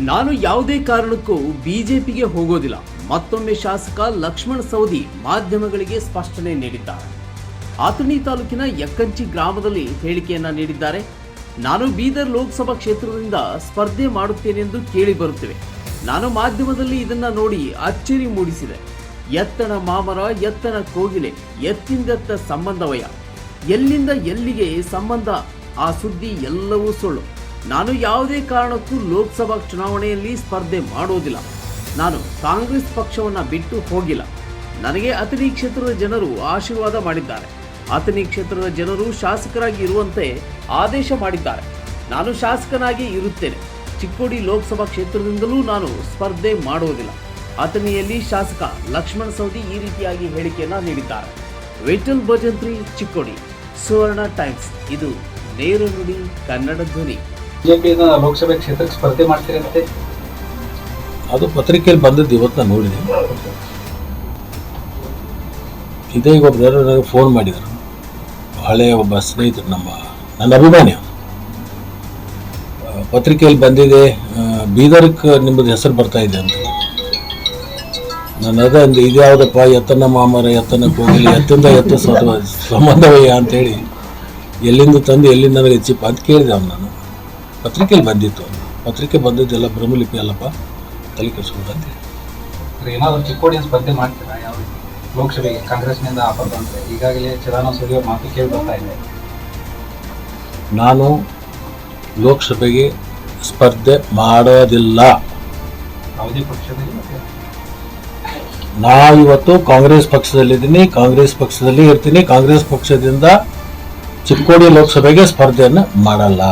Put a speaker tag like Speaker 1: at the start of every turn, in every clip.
Speaker 1: ನಾನು ಯಾವುದೇ ಕಾರಣಕ್ಕೂ ಬಿಜೆಪಿಗೆ ಹೋಗೋದಿಲ್ಲ. ಮತ್ತೊಮ್ಮೆ ಶಾಸಕ ಲಕ್ಷ್ಮಣ ಸವದಿ ಮಾಧ್ಯಮಗಳಿಗೆ ಸ್ಪಷ್ಟನೆ ನೀಡಿದ್ದಾರೆ. ಆತನಿ ತಾಲೂಕಿನ ಯಕ್ಕಂಚಿ ಗ್ರಾಮದಲ್ಲಿ ಹೇಳಿಕೆಯನ್ನ ನೀಡಿದ್ದಾರೆ. ನಾನು ಬೀದರ್ ಲೋಕಸಭಾ ಕ್ಷೇತ್ರದಿಂದ ಸ್ಪರ್ಧೆ ಮಾಡುತ್ತೇನೆಂದು ಕೇಳಿ ಬರುತ್ತಿವೆ. ನಾನು ಮಾಧ್ಯಮದಲ್ಲಿ ಇದನ್ನ ನೋಡಿ ಅಚ್ಚರಿ ಮೂಡಿಸಿದೆ. ಎತ್ತನ ಮಾಮರ ಎತ್ತನ ಕೋಗಿಲೆ, ಎತ್ತಿಂದೆತ್ತ ಸಂಬಂಧವಯ ಎಲ್ಲಿಂದ ಎಲ್ಲಿಗೆ ಸಂಬಂಧ? ಆ ಸುದ್ದಿ ಎಲ್ಲವೂ ಸುಳ್ಳು. ನಾನು ಯಾವುದೇ ಕಾರಣಕ್ಕೂ ಲೋಕಸಭಾ ಚುನಾವಣೆಯಲ್ಲಿ ಸ್ಪರ್ಧೆ ಮಾಡೋದಿಲ್ಲ. ನಾನು ಕಾಂಗ್ರೆಸ್ ಪಕ್ಷವನ್ನು ಬಿಟ್ಟು ಹೋಗಿಲ್ಲ. ನನಗೆ ಅಥಣಿ ಕ್ಷೇತ್ರದ ಜನರು ಆಶೀರ್ವಾದ ಮಾಡಿದ್ದಾರೆ. ಅಥಣಿ ಕ್ಷೇತ್ರದ ಜನರು ಶಾಸಕರಾಗಿ ಇರುವಂತೆ ಆದೇಶ ಮಾಡಿದ್ದಾರೆ. ನಾನು ಶಾಸಕನಾಗಿ ಇರುತ್ತೇನೆ. ಚಿಕ್ಕೋಡಿ ಲೋಕಸಭಾ ಕ್ಷೇತ್ರದಿಂದಲೂ ನಾನು ಸ್ಪರ್ಧೆ ಮಾಡುವುದಿಲ್ಲ ಅತನಿಯಲ್ಲಿ ಶಾಸಕ ಲಕ್ಷ್ಮಣ ಸವದಿ ಈ ರೀತಿಯಾಗಿ ಹೇಳಿಕೆಯನ್ನು ನೀಡಿದ್ದಾರೆ. ವಿಠಲ್ ಭಜಂತ್ರಿ ಚಿಕ್ಕೋಡಿ, ಸುವರ್ಣ ಟೈಮ್ಸ್. ಇದು ನೇರ ನುಡಿ ಕನ್ನಡ ಧ್ವನಿ.
Speaker 2: ಬಿಜೆಪಿಯಿಂದ ಲೋಕಸಭೆ ಕ್ಷೇತ್ರಕ್ಕೆ ಸ್ಪರ್ಧೆ ಮಾಡ್ತೀರಂತೆ
Speaker 3: ಅದು ಪತ್ರಿಕೆಯಲ್ಲಿ ಬಂದದ್ದು ಇವತ್ತು ನಾನು ನೋಡಿದೆ. ಇದೇ ಈಗ ಒಬ್ಬರು ನನಗೆ ಫೋನ್ ಮಾಡಿದರು. ಹಳೆಯ ಒಬ್ಬ ಸ್ನೇಹಿತರು ನಮ್ಮ, ನನ್ನ ಅಭಿಮಾನಿ ಪತ್ರಿಕೆಯಲ್ಲಿ ಬಂದಿದೆ. ಬೀದರ್ಕ್ ಬೀದರ್ಕ್ಕೆ ನಿಮ್ಮದು ಹೆಸರು ಬರ್ತಾ ಇದೆ ಅಂತ. ನಾನು ಅದೇ ಅಂದೆ, ಇದು ಯಾವುದಪ್ಪ ಎತ್ತನ ಮಾಮರ ಎತ್ತನ ಕೋಗಿಲಿ ಎತ್ತಿಂದ ಎತ್ತ ಸಂಬಂಧವಯ್ಯ ಅಂತೇಳಿ ಎಲ್ಲಿಂದ ತಂದು ಎಲ್ಲಿಂದ ನನಗೆ ಹೆಚ್ಚಿಪ್ಪ ಅಂತ ಕೇಳಿದೆ ಅವ್ನು ನಾನು. ಪತ್ರಿಕೆಯಲ್ಲಿ ಬಂದಿತ್ತು. ಪತ್ರಿಕೆ ಬಂದಿದ್ದೆಲ್ಲ ಬ್ರಹ್ಮಲಿಪಿ ಅಲ್ಲಪ್ಪ. ತಲೆ ಕೆಡಿಸ್ಕೊಂಡು ಅಂತ ಹೇಳಿ.
Speaker 2: ಅಂದ್ರೆ ಏನಾದ್ರು ಚಿಕ್ಕೋಡಿಯನ್ನು ಸ್ಪರ್ಧೆ ಮಾಡ್ತೀರಾ? ಯಾವ ಲೋಕಸಭೆಗೆ ಕಾಂಗ್ರೆಸ್ನಿಂದ ಆಫರ್ ಬಂದರೆ. ಈಗಾಗಲೇ ಚಿದಾನಂದ ಸೂರ್ಯ ಮಾತು ಕೇಳಿ ಬರ್ತಾ ಇದೆ.
Speaker 3: ನಾನು ಲೋಕಸಭೆಗೆ ಸ್ಪರ್ಧೆ ಮಾಡೋದಿಲ್ಲ.
Speaker 2: ಯಾವುದೇ ಪಕ್ಷದಲ್ಲಿ
Speaker 3: ನಾ ಇವತ್ತು ಕಾಂಗ್ರೆಸ್ ಪಕ್ಷದಲ್ಲಿದ್ದೀನಿ. ಕಾಂಗ್ರೆಸ್ ಪಕ್ಷದಲ್ಲಿ ಇರ್ತೀನಿ. ಕಾಂಗ್ರೆಸ್ ಪಕ್ಷದಿಂದ ಚಿಕ್ಕೋಡಿ ಲೋಕಸಭೆಗೆ ಸ್ಪರ್ಧೆಯನ್ನು ಮಾಡಲ್ಲ.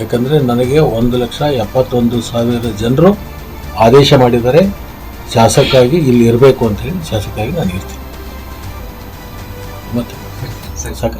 Speaker 3: ಯಾಕಂದರೆ ನನಗೆ ಒಂದು ಲಕ್ಷ ಎಪ್ಪತ್ತೊಂದು ಸಾವಿರ ಜನರು ಆದೇಶ ಮಾಡಿದ್ದಾರೆ. ಶಾಸಕಾಗಿ ಇಲ್ಲಿ ಇರಬೇಕು ಅಂತ ಹೇಳಿ ಶಾಸಕಾಗಿ ನಾನು ಇರ್ತೀನಿ. ಮತ್ತೆ? ಸಾಕ?